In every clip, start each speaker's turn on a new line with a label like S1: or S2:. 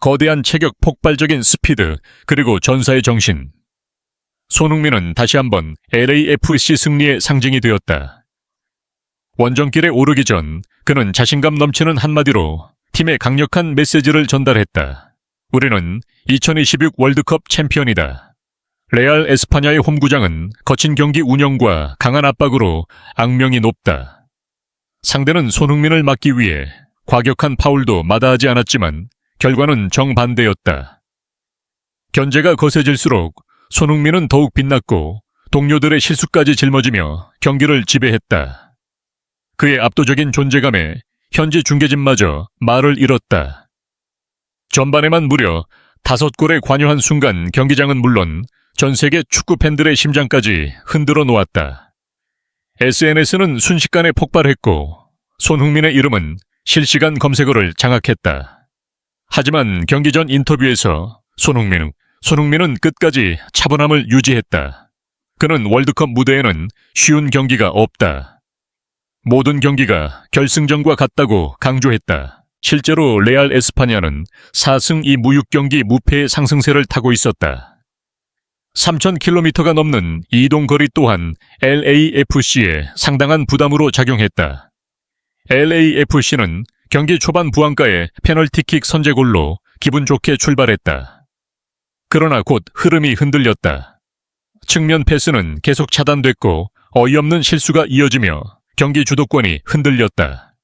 S1: 거대한 체격 폭발적인 스피드, 그리고 전사의 정신. 손흥민은 다시 한번 LAFC 승리의 상징이 되었다. 원정길에 오르기 전 그는 자신감 넘치는 한마디로 팀에 강력한 메시지를 전달했다. 우리는 2026 월드컵 챔피언이다. 레알 에스파냐의 홈구장은 거친 경기 운영과 강한 압박으로 악명이 높다. 상대는 손흥민을 막기 위해 과격한 파울도 마다하지 않았지만 결과는 정반대였다. 견제가 거세질수록 손흥민은 더욱 빛났고 동료들의 실수까지 짊어지며 경기를 지배했다. 그의 압도적인 존재감에 현지 중계진마저 말을 잃었다. 전반에만 무려 다섯 골에 관여한 순간 경기장은 물론 전 세계 축구 팬들의 심장까지 흔들어 놓았다. SNS는 순식간에 폭발했고 손흥민의 이름은 실시간 검색어를 장악했다. 하지만 경기 전 인터뷰에서 손흥민은 손흥민은 끝까지 차분함을 유지했다. 그는 월드컵 무대에는 쉬운 경기가 없다. 모든 경기가 결승전과 같다고 강조했다. 실제로 레알 에스파냐는 4승 2 무육 경기 무패의 상승세를 타고 있었다. 3,000km가 넘는 이동 거리 또한 LAFC에 상당한 부담으로 작용했다. LAFC는 경기 초반 부안가의 페널티킥 선제골로 기분 좋게 출발했다. 그러나 곧 흐름이 흔들렸다. 측면 패스는 계속 차단됐고 어이없는 실수가 이어지며 경기 주도권이 흔들렸다.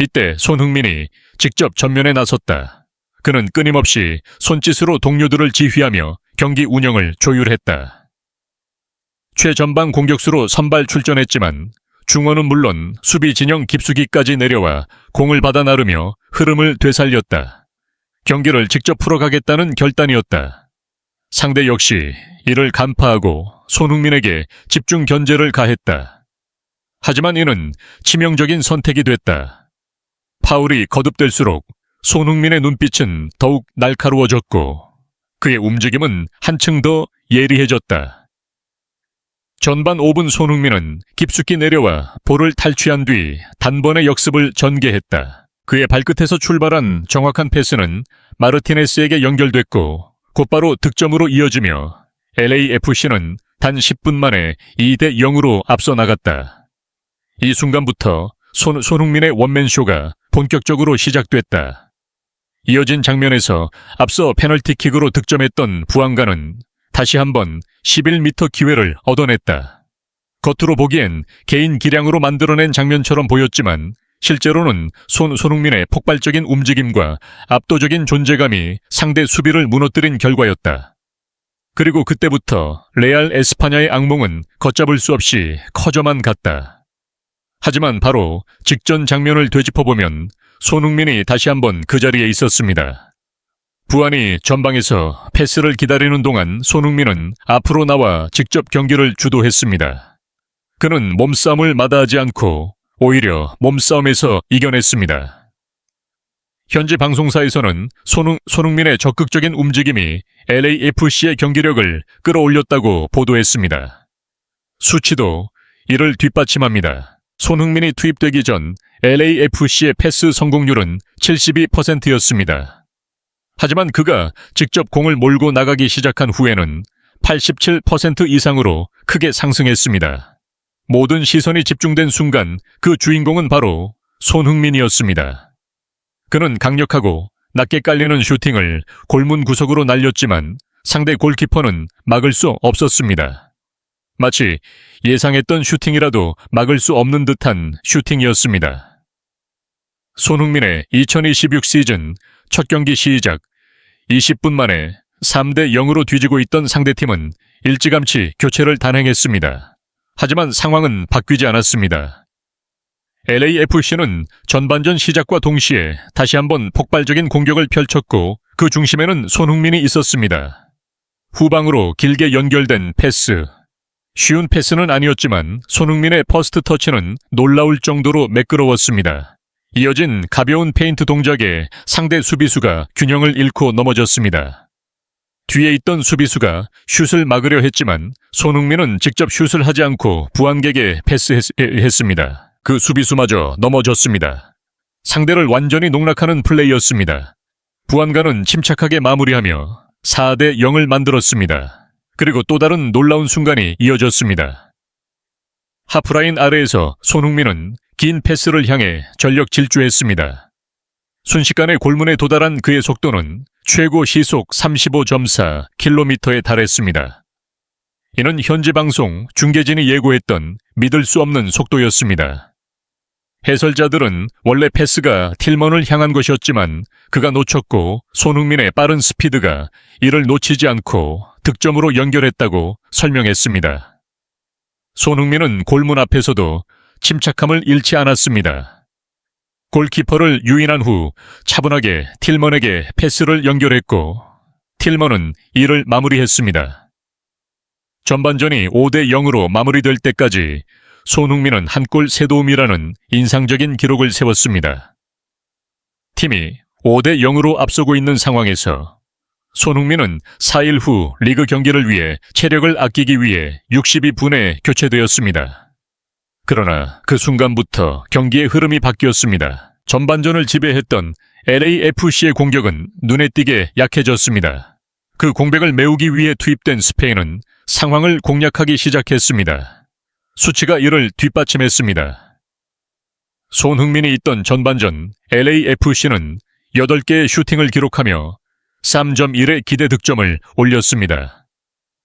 S1: 이때 손흥민이 직접 전면에 나섰다. 그는 끊임없이 손짓으로 동료들을 지휘하며 경기 운영을 조율했다. 최전방 공격수로 선발 출전했지만 중원은 물론 수비 진영 깊숙이까지 내려와 공을 받아 나르며 흐름을 되살렸다. 경기를 직접 풀어가겠다는 결단이었다. 상대 역시 이를 간파하고 손흥민에게 집중 견제를 가했다. 하지만 이는 치명적인 선택이 됐다. 파울이 거듭될수록 손흥민의 눈빛은 더욱 날카로워졌고 그의 움직임은 한층 더 예리해졌다. 전반 5분 손흥민은 깊숙이 내려와 볼을 탈취한 뒤 단번에 역습을 전개했다. 그의 발끝에서 출발한 정확한 패스는 마르티네스에게 연결됐고 곧바로 득점으로 이어지며 LAFC는 단 10분 만에 2대 0으로 앞서 나갔다. 이 순간부터 손, 손흥민의 원맨쇼가 본격적으로 시작됐다. 이어진 장면에서 앞서 페널티킥으로 득점했던 부안가는 다시 한번 11m 기회를 얻어냈다. 겉으로 보기엔 개인 기량으로 만들어낸 장면처럼 보였지만 실제로는 손, 손흥민의 폭발적인 움직임과 압도적인 존재감이 상대 수비를 무너뜨린 결과였다. 그리고 그때부터 레알 에스파냐의 악몽은 걷잡을 수 없이 커져만 갔다. 하지만 바로 직전 장면을 되짚어보면 손흥민이 다시 한번 그 자리에 있었습니다. 부안이 전방에서 패스를 기다리는 동안 손흥민은 앞으로 나와 직접 경기를 주도했습니다. 그는 몸싸움을 마다하지 않고 오히려 몸싸움에서 이겨냈습니다. 현지 방송사에서는 손흥, 손흥민의 적극적인 움직임이 LAFC의 경기력을 끌어올렸다고 보도했습니다. 수치도 이를 뒷받침합니다. 손흥민이 투입되기 전 LAFC의 패스 성공률은 72%였습니다. 하지만 그가 직접 공을 몰고 나가기 시작한 후에는 87% 이상으로 크게 상승했습니다. 모든 시선이 집중된 순간 그 주인공은 바로 손흥민이었습니다. 그는 강력하고 낮게 깔리는 슈팅을 골문 구석으로 날렸지만 상대 골키퍼는 막을 수 없었습니다. 마치 예상했던 슈팅이라도 막을 수 없는 듯한 슈팅이었습니다. 손흥민의 2026 시즌 첫 경기 시작 20분 만에 3대 0으로 뒤지고 있던 상대팀은 일찌감치 교체를 단행했습니다. 하지만 상황은 바뀌지 않았습니다. LAFC는 전반전 시작과 동시에 다시 한번 폭발적인 공격을 펼쳤고 그 중심에는 손흥민이 있었습니다. 후방으로 길게 연결된 패스. 쉬운 패스는 아니었지만 손흥민의 퍼스트 터치는 놀라울 정도로 매끄러웠습니다. 이어진 가벼운 페인트 동작에 상대 수비수가 균형을 잃고 넘어졌습니다. 뒤에 있던 수비수가 슛을 막으려 했지만 손흥민은 직접 슛을 하지 않고 부안객에 패스했습니다. 그 수비수마저 넘어졌습니다. 상대를 완전히 농락하는 플레이였습니다. 부안가는 침착하게 마무리하며 4대 0을 만들었습니다. 그리고 또 다른 놀라운 순간이 이어졌습니다. 하프라인 아래에서 손흥민은 긴 패스를 향해 전력 질주했습니다. 순식간에 골문에 도달한 그의 속도는 최고 시속 35.4km에 달했습니다. 이는 현지 방송 중계진이 예고했던 믿을 수 없는 속도였습니다. 해설자들은 원래 패스가 틸먼을 향한 것이었지만 그가 놓쳤고 손흥민의 빠른 스피드가 이를 놓치지 않고 득점으로 연결했다고 설명했습니다. 손흥민은 골문 앞에서도 침착함을 잃지 않았습니다. 골키퍼를 유인한 후 차분하게 틸먼에게 패스를 연결했고 틸먼은 이를 마무리했습니다. 전반전이 5대 0으로 마무리될 때까지 손흥민은 한 골 세도움이라는 인상적인 기록을 세웠습니다. 팀이 5대 0으로 앞서고 있는 상황에서 손흥민은 4일 후 리그 경기를 위해 체력을 아끼기 위해 62분에 교체되었습니다. 그러나 그 순간부터 경기의 흐름이 바뀌었습니다. 전반전을 지배했던 LAFC의 공격은 눈에 띄게 약해졌습니다. 그 공백을 메우기 위해 투입된 스페인은 상황을 공략하기 시작했습니다. 수치가 이를 뒷받침했습니다. 손흥민이 있던 전반전 LAFC는 8개의 슈팅을 기록하며 3.1의 기대 득점을 올렸습니다.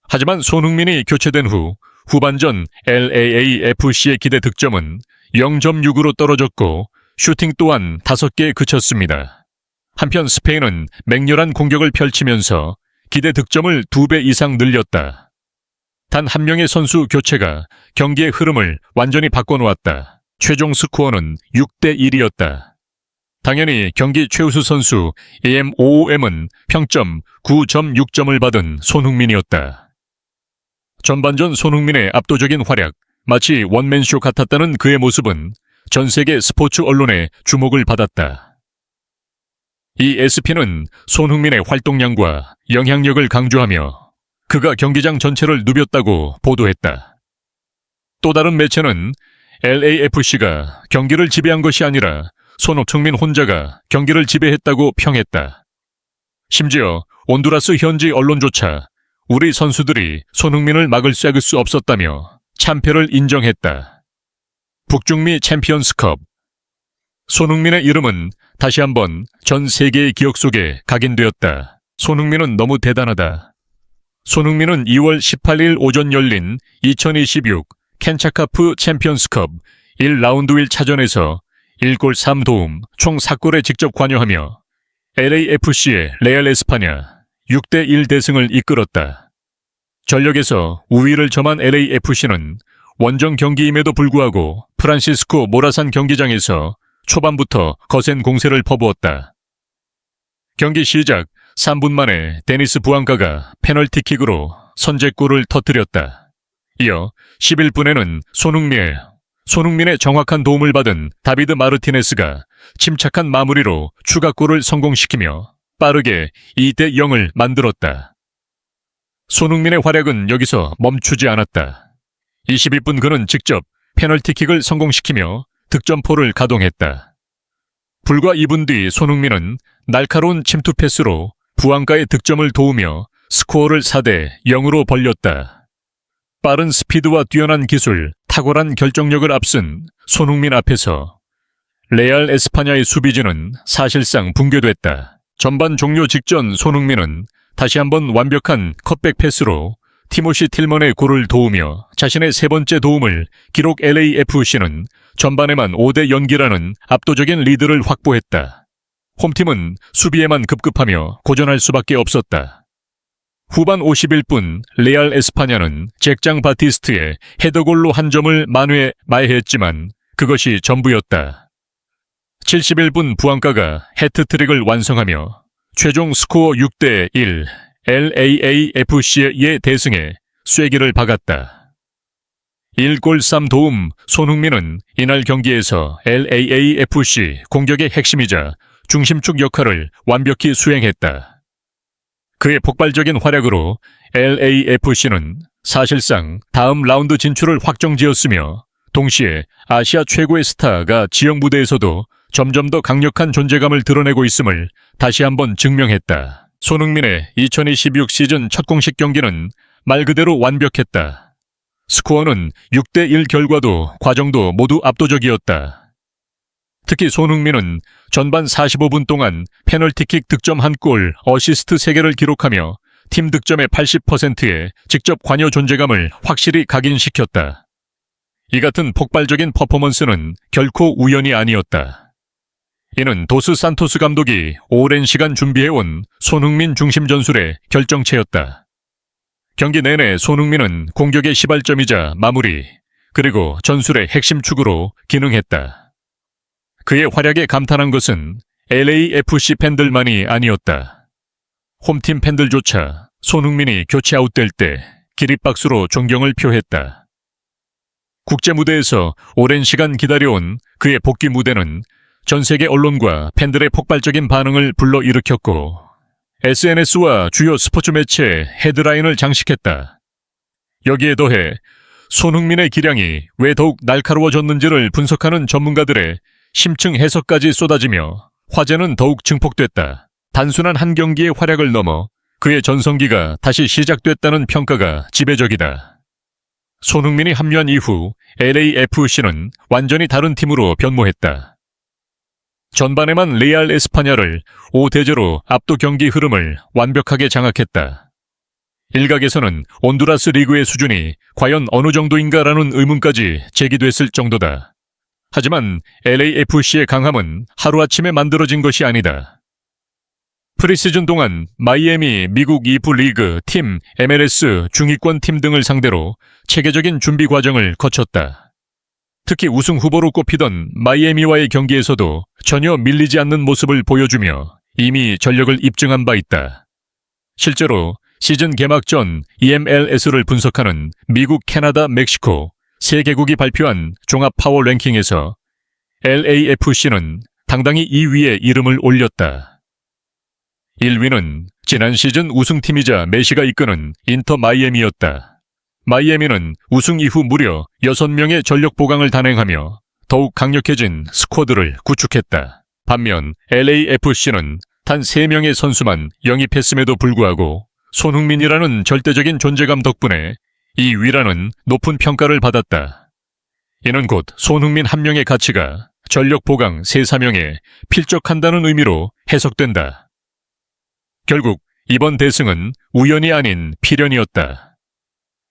S1: 하지만 손흥민이 교체된 후 후반전 LAAFC의 기대 득점은 0.6으로 떨어졌고 슈팅 또한 5개에 그쳤습니다. 한편 스페인은 맹렬한 공격을 펼치면서 기대 득점을 2배 이상 늘렸다. 단 한 명의 선수 교체가 경기의 흐름을 완전히 바꿔놓았다. 최종 스코어는 6대 1이었다. 당연히 경기 최우수 선수 AM5OM은 평점 9.6점을 받은 손흥민이었다. 전반전 손흥민의 압도적인 활약, 마치 원맨쇼 같았다는 그의 모습은 전 세계 스포츠 언론의 주목을 받았다. 이 SP는 손흥민의 활동량과 영향력을 강조하며 그가 경기장 전체를 누볐다고 보도했다. 또 다른 매체는 LAFC가 경기를 지배한 것이 아니라 손흥민 혼자가 경기를 지배했다고 평했다. 심지어 온두라스 현지 언론조차 우리 선수들이 손흥민을 막을 수 없었다며 참패를 인정했다. 북중미 챔피언스컵 손흥민의 이름은 다시 한번 전 세계의 기억 속에 각인되었다. 손흥민은 너무 대단하다. 손흥민은 2월 18일 오전 열린 2026 켄차카프 챔피언스컵 1라운드 1차전에서 1골 3도움 총 4골에 직접 관여하며 LAFC의 레알 에스파냐 6대1 대승을 이끌었다. 전력에서 우위를 점한 LAFC는 원정 경기임에도 불구하고 프란시스코 모라산 경기장에서 초반부터 거센 공세를 퍼부었다. 경기 시작 3분 만에 데니스 부앙가가 페널티킥으로 선제골을 터뜨렸다. 이어 11분에는 손흥민, 손흥민의 정확한 도움을 받은 다비드 마르티네스가 침착한 마무리로 추가골을 성공시키며 빠르게 2대 0을 만들었다. 손흥민의 활약은 여기서 멈추지 않았다. 22분 그는 직접 페널티킥을 성공시키며 득점포를 가동했다. 불과 2분 뒤 손흥민은 날카로운 침투 패스로 부안가의 득점을 도우며 스코어를 4대 0으로 벌렸다. 빠른 스피드와 뛰어난 기술, 탁월한 결정력을 앞선 손흥민 앞에서 레알 에스파냐의 수비진은 사실상 붕괴됐다. 전반 종료 직전 손흥민은 다시 한번 완벽한 컷백 패스로 티모시 틸먼의 골을 도우며 자신의 세 번째 도움을 기록 LAFC는 전반에만 5대 연기라는 압도적인 리드를 확보했다. 홈팀은 수비에만 급급하며 고전할 수밖에 없었다. 후반 51분 레알 에스파냐는 잭장 바티스트의 헤더골로 한 점을 만회 마해했지만 그것이 전부였다. 71분 부안가가 해트트릭을 완성하며 최종 스코어 6대 1 LAAFC의 대승에 쐐기를 박았다. 1골 3도움 손흥민은 이날 경기에서 LAAFC 공격의 핵심이자 중심축 역할을 완벽히 수행했다. 그의 폭발적인 활약으로 LAFC는 사실상 다음 라운드 진출을 확정지었으며 동시에 아시아 최고의 스타가 지역 무대에서도 점점 더 강력한 존재감을 드러내고 있음을 다시 한번 증명했다. 손흥민의 2026 시즌 첫 공식 경기는 말 그대로 완벽했다. 스코어는 6대1 결과도 과정도 모두 압도적이었다. 특히 손흥민은 전반 45분 동안 페널티킥 득점 1골, 어시스트 3개를 기록하며 팀 득점의 80%에 직접 관여 존재감을 확실히 각인시켰다. 이 같은 폭발적인 퍼포먼스는 결코 우연이 아니었다. 이는 도스 산토스 감독이 오랜 시간 준비해온 손흥민 중심 전술의 결정체였다. 경기 내내 손흥민은 공격의 시발점이자 마무리, 그리고 전술의 핵심 축으로 기능했다. 그의 활약에 감탄한 것은 LAFC 팬들만이 아니었다. 홈팀 팬들조차 손흥민이 교체 아웃될 때 기립박수로 존경을 표했다. 국제 무대에서 오랜 시간 기다려온 그의 복귀 무대는 전 세계 언론과 팬들의 폭발적인 반응을 불러일으켰고 SNS와 주요 스포츠 매체의 헤드라인을 장식했다. 여기에 더해 손흥민의 기량이 왜 더욱 날카로워졌는지를 분석하는 전문가들의 심층 해석까지 쏟아지며 화제는 더욱 증폭됐다. 단순한 한 경기의 활약을 넘어 그의 전성기가 다시 시작됐다는 평가가 지배적이다. 손흥민이 합류한 이후 LAFC는 완전히 다른 팀으로 변모했다. 전반에만 레알 에스파냐를 5대0로 압도 경기 흐름을 완벽하게 장악했다. 일각에서는 온두라스 리그의 수준이 과연 어느 정도인가라는 의문까지 제기됐을 정도다. 하지만 LAFC의 강함은 하루아침에 만들어진 것이 아니다. 프리시즌 동안 마이애미 미국 2부 리그 팀 MLS 중위권 팀 등을 상대로 체계적인 준비 과정을 거쳤다. 특히 우승 후보로 꼽히던 마이애미와의 경기에서도 전혀 밀리지 않는 모습을 보여주며 이미 전력을 입증한 바 있다. 실제로 시즌 개막 전 EMLS를 분석하는 미국, 캐나다, 멕시코 세 개국이 발표한 종합 파워 랭킹에서 LAFC는 당당히 2위에 이름을 올렸다. 1위는 지난 시즌 우승팀이자 메시가 이끄는 인터 마이애미였다. 마이애미는 우승 이후 무려 6명의 전력 보강을 단행하며 더욱 강력해진 스쿼드를 구축했다. 반면 LAFC는 단 3명의 선수만 영입했음에도 불구하고 손흥민이라는 절대적인 존재감 덕분에 이 위라는 높은 평가를 받았다. 이는 곧 손흥민 한 명의 가치가 전력 보강 3, 4명에 필적한다는 의미로 해석된다. 결국 이번 대승은 우연이 아닌 필연이었다.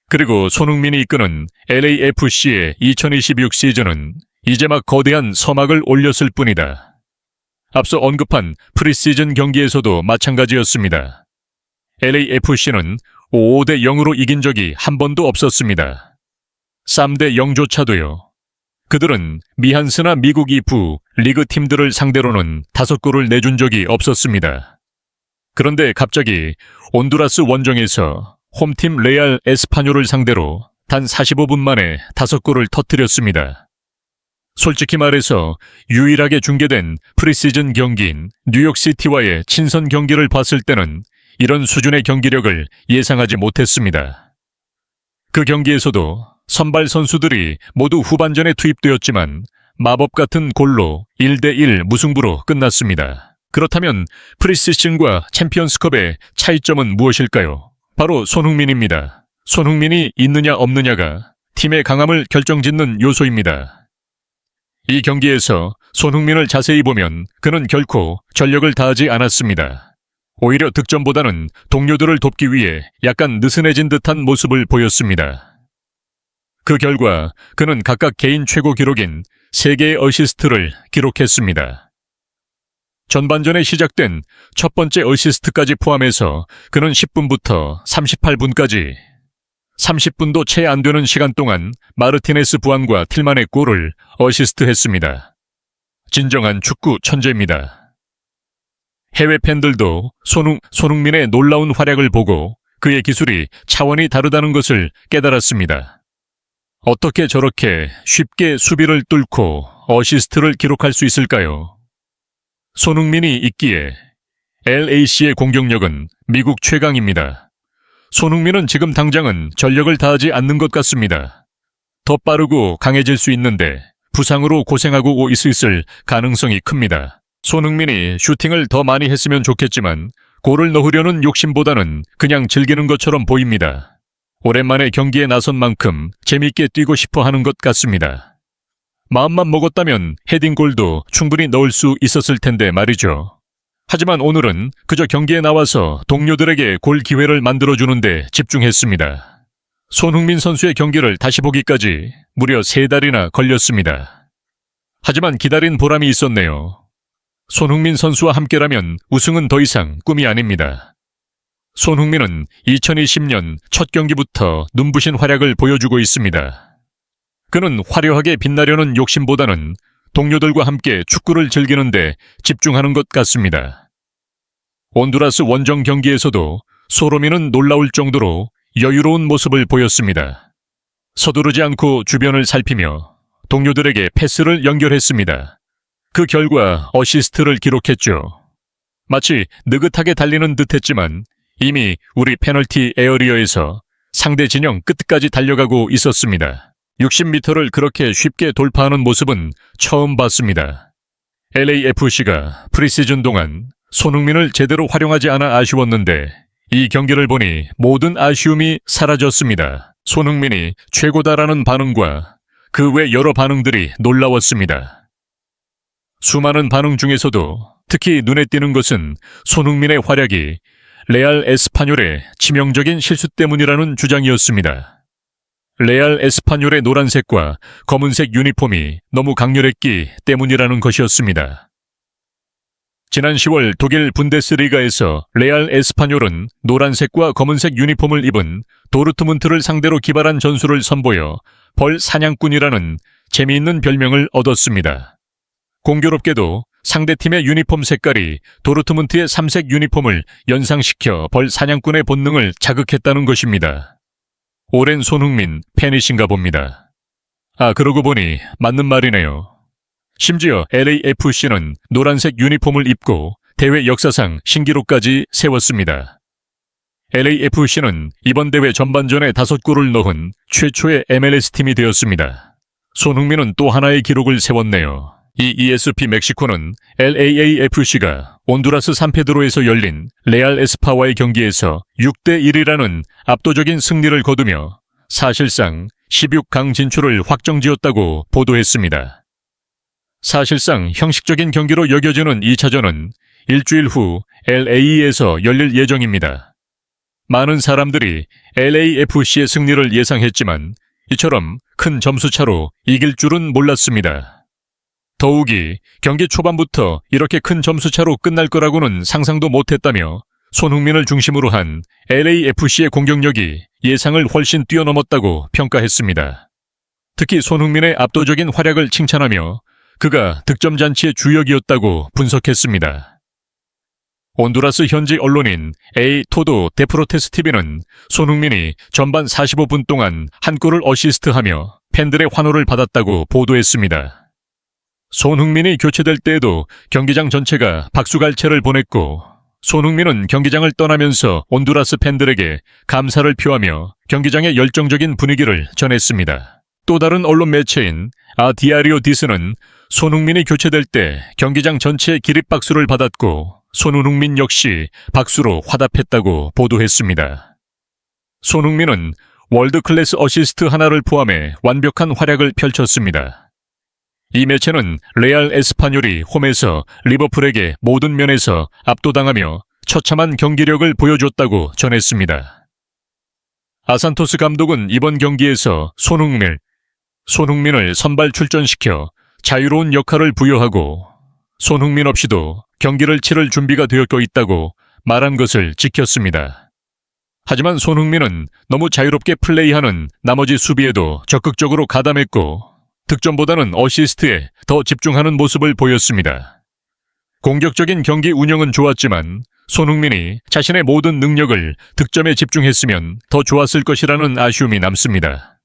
S1: 그리고 손흥민이 이끄는 LAFC의 2026 시즌은 이제 막 거대한 서막을 올렸을 뿐이다. 앞서 언급한 프리시즌 경기에서도 마찬가지였습니다. LAFC는 5대 0으로 이긴 적이 한 번도 없었습니다. 3대 0조차도요. 그들은 미한스나 미국 이부 리그 팀들을 상대로는 다섯 골을 내준 적이 없었습니다. 그런데 갑자기 온두라스 원정에서 홈팀 레알 에스파뇰을 상대로 단 45분 만에 다섯 골을 터뜨렸습니다. 솔직히 말해서 유일하게 중계된 프리시즌 경기인 뉴욕시티와의 친선 경기를 봤을 때는 이런 수준의 경기력을 예상하지 못했습니다. 그 경기에서도 선발 선수들이 모두 후반전에 투입되었지만 마법 같은 골로 1대1 무승부로 끝났습니다. 그렇다면 프리시즌과 챔피언스컵의 차이점은 무엇일까요? 바로 손흥민입니다. 손흥민이 있느냐 없느냐가 팀의 강함을 결정짓는 요소입니다. 이 경기에서 손흥민을 자세히 보면 그는 결코 전력을 다하지 않았습니다. 오히려 득점보다는 동료들을 돕기 위해 약간 느슨해진 듯한 모습을 보였습니다. 그 결과 그는 각각 개인 최고 기록인 3개의 어시스트를 기록했습니다. 전반전에 시작된 첫 번째 어시스트까지 포함해서 그는 10분부터 38분까지 30분도 채 안 되는 시간 동안 마르티네스 부안과 틸만의 골을 어시스트했습니다. 진정한 축구 천재입니다. 해외 팬들도 손흥, 손흥민의 놀라운 활약을 보고 그의 기술이 차원이 다르다는 것을 깨달았습니다. 어떻게 저렇게 쉽게 수비를 뚫고 어시스트를 기록할 수 있을까요? 손흥민이 있기에 LAC의 공격력은 미국 최강입니다. 손흥민은 지금 당장은 전력을 다하지 않는 것 같습니다. 더 빠르고 강해질 수 있는데 부상으로 고생하고 있을 가능성이 큽니다. 손흥민이 슈팅을 더 많이 했으면 좋겠지만 골을 넣으려는 욕심보다는 그냥 즐기는 것처럼 보입니다. 오랜만에 경기에 나선 만큼 재밌게 뛰고 싶어 하는 것 같습니다. 마음만 먹었다면 헤딩골도 충분히 넣을 수 있었을 텐데 말이죠. 하지만 오늘은 그저 경기에 나와서 동료들에게 골 기회를 만들어주는데 집중했습니다. 손흥민 선수의 경기를 다시 보기까지 무려 세 달이나 걸렸습니다. 하지만 기다린 보람이 있었네요. 손흥민 선수와 함께라면 우승은 더 이상 꿈이 아닙니다. 손흥민은 2020년 첫 경기부터 눈부신 활약을 보여주고 있습니다. 그는 화려하게 빛나려는 욕심보다는 동료들과 함께 축구를 즐기는데 집중하는 것 같습니다. 온두라스 원정 경기에서도 소로미는 놀라울 정도로 여유로운 모습을 보였습니다. 서두르지 않고 주변을 살피며 동료들에게 패스를 연결했습니다. 그 결과 어시스트를 기록했죠. 마치 느긋하게 달리는 듯했지만 이미 우리 페널티 에어리어에서 상대 진영 끝까지 달려가고 있었습니다. 60m를 그렇게 쉽게 돌파하는 모습은 처음 봤습니다. LAFC가 프리시즌 동안 손흥민을 제대로 활용하지 않아 아쉬웠는데 이 경기를 보니 모든 아쉬움이 사라졌습니다. 손흥민이 최고다라는 반응과 그 외 여러 반응들이 놀라웠습니다. 수많은 반응 중에서도 특히 눈에 띄는 것은 손흥민의 활약이 레알 에스파뇰의 치명적인 실수 때문이라는 주장이었습니다. 레알 에스파뇰의 노란색과 검은색 유니폼이 너무 강렬했기 때문이라는 것이었습니다. 지난 10월 독일 분데스리가에서 레알 에스파뇰은 노란색과 검은색 유니폼을 입은 도르트문트를 상대로 기발한 전술을 선보여 벌 사냥꾼이라는 재미있는 별명을 얻었습니다. 공교롭게도 상대팀의 유니폼 색깔이 도르트문트의 삼색 유니폼을 연상시켜 벌 사냥꾼의 본능을 자극했다는 것입니다. 오랜 손흥민 팬이신가 봅니다. 아, 그러고 보니 맞는 말이네요. 심지어 LAFC는 노란색 유니폼을 입고 대회 역사상 신기록까지 세웠습니다. LAFC는 이번 대회 전반전에 다섯 골을 넣은 최초의 MLS 팀이 되었습니다. 손흥민은 또 하나의 기록을 세웠네요. 이 ESP 멕시코는 LAAFC가 온두라스 산페드로에서 열린 레알 에스파와의 경기에서 6대 1이라는 압도적인 승리를 거두며 사실상 16강 진출을 확정지었다고 보도했습니다. 사실상 형식적인 경기로 여겨지는 2차전은 일주일 후 LA에서 열릴 예정입니다. 많은 사람들이 LAFC의 승리를 예상했지만 이처럼 큰 점수차로 이길 줄은 몰랐습니다. 더욱이 경기 초반부터 이렇게 큰 점수차로 끝날 거라고는 상상도 못했다며 손흥민을 중심으로 한 LAFC의 공격력이 예상을 훨씬 뛰어넘었다고 평가했습니다. 특히 손흥민의 압도적인 활약을 칭찬하며 그가 득점 잔치의 주역이었다고 분석했습니다. 온두라스 현지 언론인 A 토도 데프로테스 TV는 손흥민이 전반 45분 동안 한 골을 어시스트하며 팬들의 환호를 받았다고 보도했습니다. 손흥민이 교체될 때에도 경기장 전체가 박수갈채를 보냈고 손흥민은 경기장을 떠나면서 온두라스 팬들에게 감사를 표하며 경기장의 열정적인 분위기를 전했습니다. 또 다른 언론 매체인 아디아리오 디스는 손흥민이 교체될 때 경기장 전체의 기립박수를 받았고 손흥민 역시 박수로 화답했다고 보도했습니다. 손흥민은 월드 클래스 어시스트 하나를 포함해 완벽한 활약을 펼쳤습니다. 이 매체는 레알 에스파뇰이 홈에서 리버풀에게 모든 면에서 압도당하며 처참한 경기력을 보여줬다고 전했습니다. 아산토스 감독은 이번 경기에서 손흥민, 손흥민을 선발 출전시켜 자유로운 역할을 부여하고 손흥민 없이도 경기를 치를 준비가 되어 있다고 말한 것을 지켰습니다. 하지만 손흥민은 너무 자유롭게 플레이하는 나머지 수비에도 적극적으로 가담했고 득점보다는 어시스트에 더 집중하는 모습을 보였습니다. 공격적인 경기 운영은 좋았지만 손흥민이 자신의 모든 능력을 득점에 집중했으면 더 좋았을 것이라는 아쉬움이 남습니다.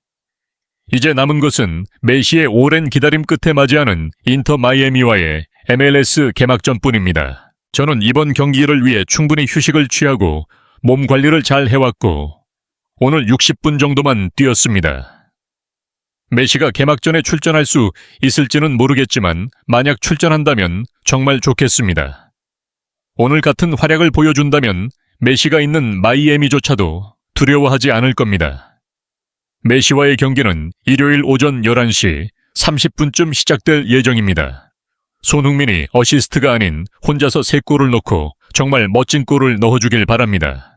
S1: 이제 남은 것은 메시의 오랜 기다림 끝에 맞이하는 인터 마이애미와의 MLS 개막전뿐입니다. 저는 이번 경기를 위해 충분히 휴식을 취하고 몸 관리를 잘 해왔고 오늘 60분 정도만 뛰었습니다. 메시가 개막전에 출전할 수 있을지는 모르겠지만 만약 출전한다면 정말 좋겠습니다. 오늘 같은 활약을 보여준다면 메시가 있는 마이애미조차도 두려워하지 않을 겁니다. 메시와의 경기는 일요일 오전 11시 30분쯤 시작될 예정입니다. 손흥민이 어시스트가 아닌 혼자서 3골을 넣고 정말 멋진 골을 넣어주길 바랍니다.